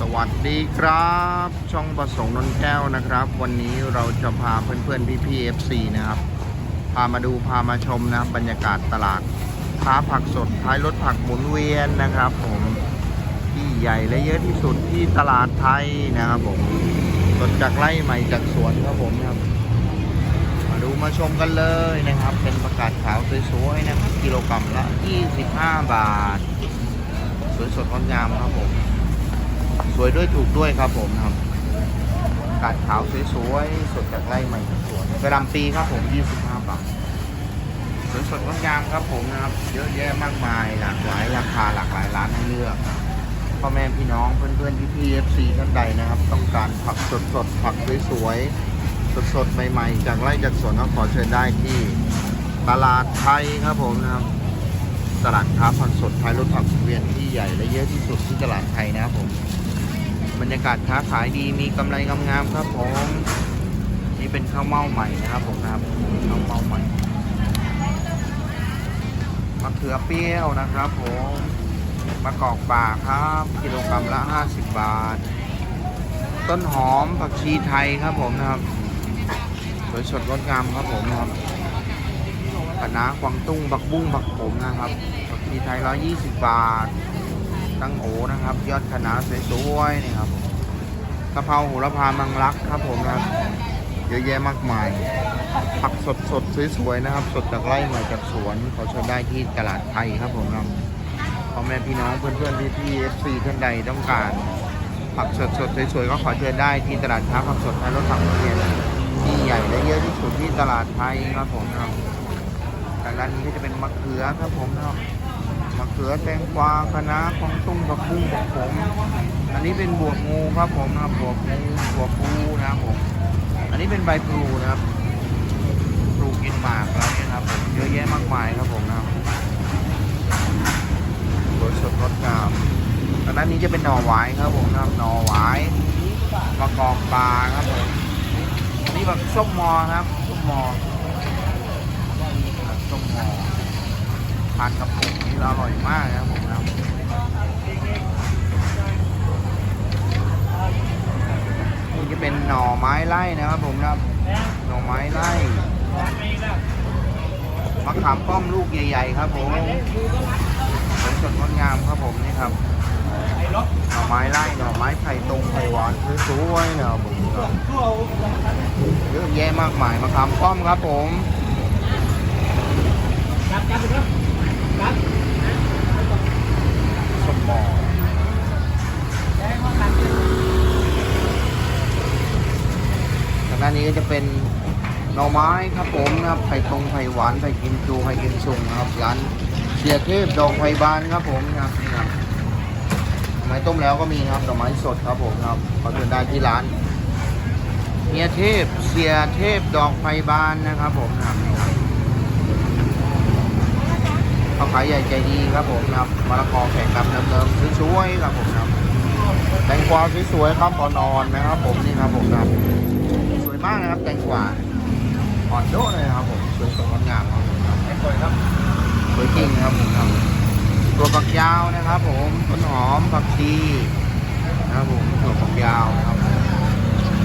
สวัสดีครับ ช่องประสงค์นนแก้วนะครับ วันนี้เราจะพาเพื่อนๆพี่ๆ FC นะครับ พามาดูพามาชมนะครับบรรยากาศตลาดค้าผักสดท้ายรถผักหมุนเวียนนะครับ ผมที่ใหญ่และเยอะที่สุดที่ตลาดไทยนะครับผมสดจากไร่ใหม่จากสวนครับผมครับ มาดูมาชมกันเลยนะครับ เป็นประกาศขาวสวยๆนะครับกิโลกรัมละ 25 บาท สวยสดงดงามครับผม สวยด้วยถูกด้วยครับผมครับกาดขาวสวยๆ สดจากไร่ใหม่สวนกระหลำปีครับผม25บาทสวยสดงดงามครับผมนะครับ เยอะแยะมากมาย หลากหลายราคาหลากหลายร้านให้เลือกพ่อแม่พี่น้องเพื่อนๆพี่ๆ FC ท่านใดนะครับ ต้องการผักสดๆผักสวยๆสดๆใหม่ๆ จากไร่จากสวนก็ขอเชิญได้ที่ตลาดไทยครับผมนะครับตลาดค้าผักสดไทยรถผักเวียนที่ใหญ่และเยอะที่สุดที่ตลาดไทยนะครับผม บรรยากาศค้าขายดีมีกำไรงามๆครับผมนี่เป็นข้าวเม่าใหม่นะครับผมนะครับข้าวเม่าใหม่มะเขือเปรี้ยวนะครับผมมะกอกป่าครับ กิโลกรัมละ 50 บาท ต้นหอมผักชีไทยครับผมนะครับสวยสดงดงามครับผมครับคณะกวางตุ้งบักบุ้งบักผมนะครับผักชีไทย 120 บาท ตั้งโอนะครับ ยอดคณะสวยๆนี่ครับกะเพราโหระพามังลักครับผมนะครับเยอะแยะมากมาย ผักสดสดสวยๆนะครับ สดจากไร่มาจากสวนขอเชิญได้ที่ตลาดไทยครับผมครับพ่อแม่พี่น้องเพื่อนๆพี่ๆ FC ท่านใดต้องการ ผักสดสดสวยๆก็ขอเชิญได้ที่ตลาดค้าผักสดไทยรถถังเรียนที่ใหญ่และเยอะที่สุดที่ตลาดไทยครับผมครับทางด้านนี้ก็จะเป็นมะเขือครับผมครับ มะเขือแตงกวาคะน้าของตุ้งกับกุ้งกับผม อันนี้เป็นบวกงูครับผมนะบวกงูบวกปูนะครับผม อันนี้เป็นใบพลูนะครับปลูกกินหมากแล้วเนี่ยครับผมเยอะแยะมากมายครับผมนะครับสดสดงดงามทางด้นนี้จะเป็นหน่อหวายครับผมนะครับหน่อหวายมะกอกปลาครับผมอันนี้แบบส้มมอครับส้มมอส้มหอ ทานกับผมนี่อร่อยมากนะครับผมนะนี่จะเป็นหน่อไม้ไร่นะครับผมครับหน่อไม้ไร่มะขามป้อมลูกใหญ่ ๆ ครับผมสวยสดงดงามครับผมนี่ครับหน่อไม้ไร่หน่อไม้ไผ่ตรงไผ่หวานสวยๆนะครับผมครับเยอะแยะมากมายมะขามป้อมครับผม สมอทางด้านนี้ก็ จะเป็นหน่อไม้ครับผมนะครับไผ่ตรงไผ่หวานไผ่กิมจูไผ่กิมซุงนะครับร้านเสียเทพดอกไผ่บานครับผมนะครับนี่ครับไม้ต้มแล้วก็มีครับดอกไม้สดครับผมครับขอเชิญได้ที่ร้านเฮียเทพเสียเทพดอกไผ่บานนะครับผมนะครับนี่ครับเขาขายใหญ่ใจดีครับผมนะครับมะละกอแข็งดำเดิมๆสวยๆครับผมนะครับแตงกวาสวยๆครับอ่อนๆนะครับผมนี่ครับผมนะครับ วยมากนะครับแตงกวาอ่อนโดะเลยครับผมสวยสดงดงามครับผมครับสวยครับสวยจริงครับผมครับตัวฝักยาวนะครับ ผมต้นหอมผักชีนะครับผมตัวฝักยาวนะครับ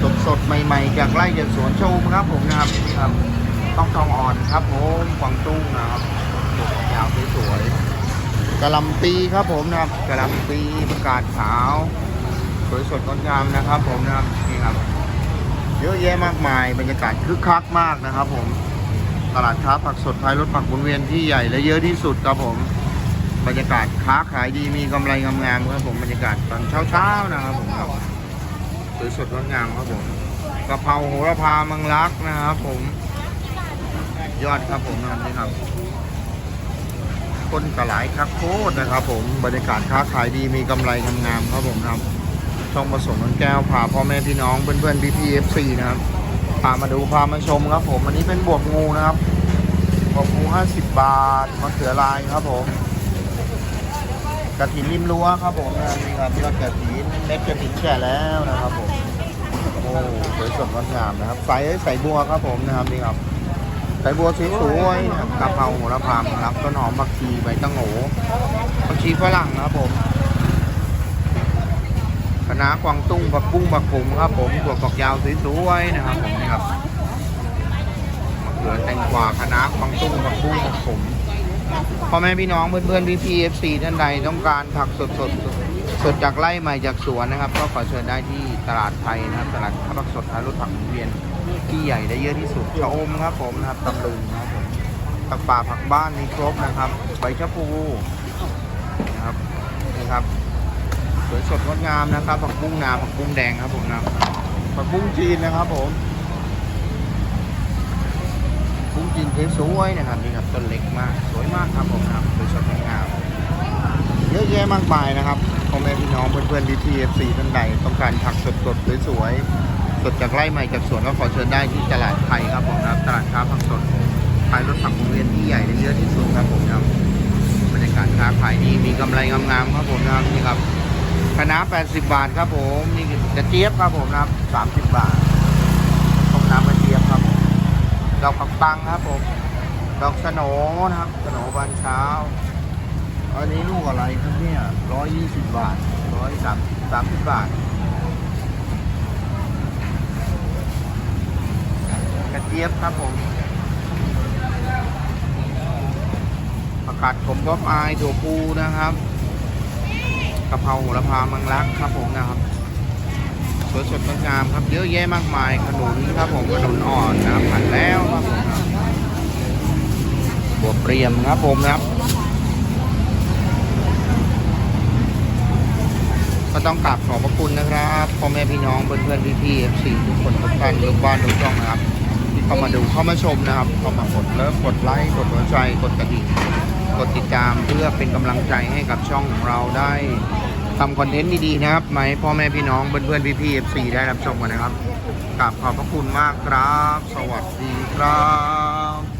สดสดๆใหม่ๆ จากไร่จากสวนชมครับ ผมนะครับนี่ครับต้องทองอ่อนครับผมกวางตุ้งนะครับตัวฝักยาวสวยๆกระหลำปีครับผมนะครับกระหลำปีประกาศขาวสวยสดงดงามนะครับ ผมนะครับนี่ครับ เยอะแยะมากมายบรรยากาศคึกคักมากนะครับ ผมตลาดค้าผักสดไทยรถผักหมุนเวียนที่ใหญ่และเยอะที่สุดครับผมบรรยากาศค้าขายดีมีกำไรงามๆครับผมบรรยากาศตอนเช้าๆนะครับผมครับสวยสดงดงามครับผมกะเพราโหระพามังลักนะครับ ผม ยอดครับผมนะครับนี่ครับคนกระหลายคักโคตรนะครับ ผมบรรยากาศค้าขายดีมีกำไรงามๆครับผมครับ ช่องผสมนนแก้วพาพ่อแม่พี่น้องเพื่อนๆพี่พีเอฟซีนะครับพามาดูพามาชมครับผมอันนี้เป็นบวกงูนะครับบวกงู50บาทมะเขือลายครับผมกระถินริมรั้วครับผมนะนี่ครับยอดกระถินเม็ดกระถินแก่แล้วนะครับผมโอ้สวยสดงดงามนะครับใส่ใส่บัวครับผมนะครับนี่ครับใส่บัวสวยๆนะครับกะเพราโหระพามครับต้นหอมผักชีใบตั้งโหผักชีฝรั่งนะครับผม ขคะน้ากวางตุ้งผักบุ้งผักผมครับผมถั่วฝักยาวสวยๆนะครับผมนี่ครับมะเขือแตงกวาคะน้ากวางตุ้งผักบุ้งผักผมพ่อแม่พี่น้องเพื่อนๆพี่พีเอฟซีท่านใดต้องการผักสดสดๆสดจากไร่ใหม่จากสวนนะครับ ก็ขอเชิญได้ที่ตลาดไทยนะครับ ตลาดผักสดทารถผักหมุนเวียนที่ใหญ่ได้เยอะที่สุดชะอมครับผมนะครับตำลึงนะครับผมผักป่าผักบ้านมีครบนะครับ ใบชะพูนะครับนี่ครับ วยสดงดงามนะครับผักบุ้งนาผักบุ้งแดงครับผมนะผักบุ้งจีนนะครับผมบุ้งจีนสวยนะครับนี่ครับต้นเล็กมากสวยมากครับผมนะครับสวยสดงดงามเยอะแยะมากมายนะครับพ่อแม่พี่น้องเพื่อนๆที่ทีเอฟซีท่านใดต้องการผักสดๆสวยๆสดจากไร่ใหม่จากสวนก็ขอเชิญได้ที่ตลาดไทยครับผมนะครับตลาดค้าผักสดขายรถผักวงเวียนที่ใหญ่และเยอะที่สุดครับผมนะครับบรรยากาศค้าขายดีมีกำไรงามๆครับผมนะครับนี่ครับ คณะ80 บาทครับผมนี่กระเจี๊ยบครับผมนะครับ30 บาทต้มน้ำกระเจี๊ยบครับผมดอกผักปังครับผมดอกสโนนะครับสโหนบานเช้าอันนี้ลูกอะไรครับเนี่ย120 บาท130 30 บาทกระเจี๊ยบครับผมผักกาดขมก็อายถั่วพูนะครับ กะเพราโหระพามังลักครับผมนะครับสวยสดงดงามครับเยอะแยะมากมายขนุนครับผมขนุนอ่อนนะครับผัดแล้วครับผมครับวบเปรียมครับผมครับ ก็ต้องกราบขอบพระคุณนะครับพ่อแม่พี่น้องเพื่อนเพื่อนพี่พี่เอฟซีทุกคนทุกท่านทุกบ้านทุกช่องนะครับที่เข้ามาดูเข้ามาชมนะครับเข้ามากดเลิฟกดไลค์กดหัวใจกดกระดิ่ง กดติดตามเพื่อเป็นกำลังใจให้กับช่องของเราได้ทำคอนเทนต์ดีๆนะครับไหมพ่อแม่พี่น้องเพื่อนๆพี่ๆเอฟซีได้รับชมกันนะครับกราบขอบพระคุณมากครับ สวัสดีครับ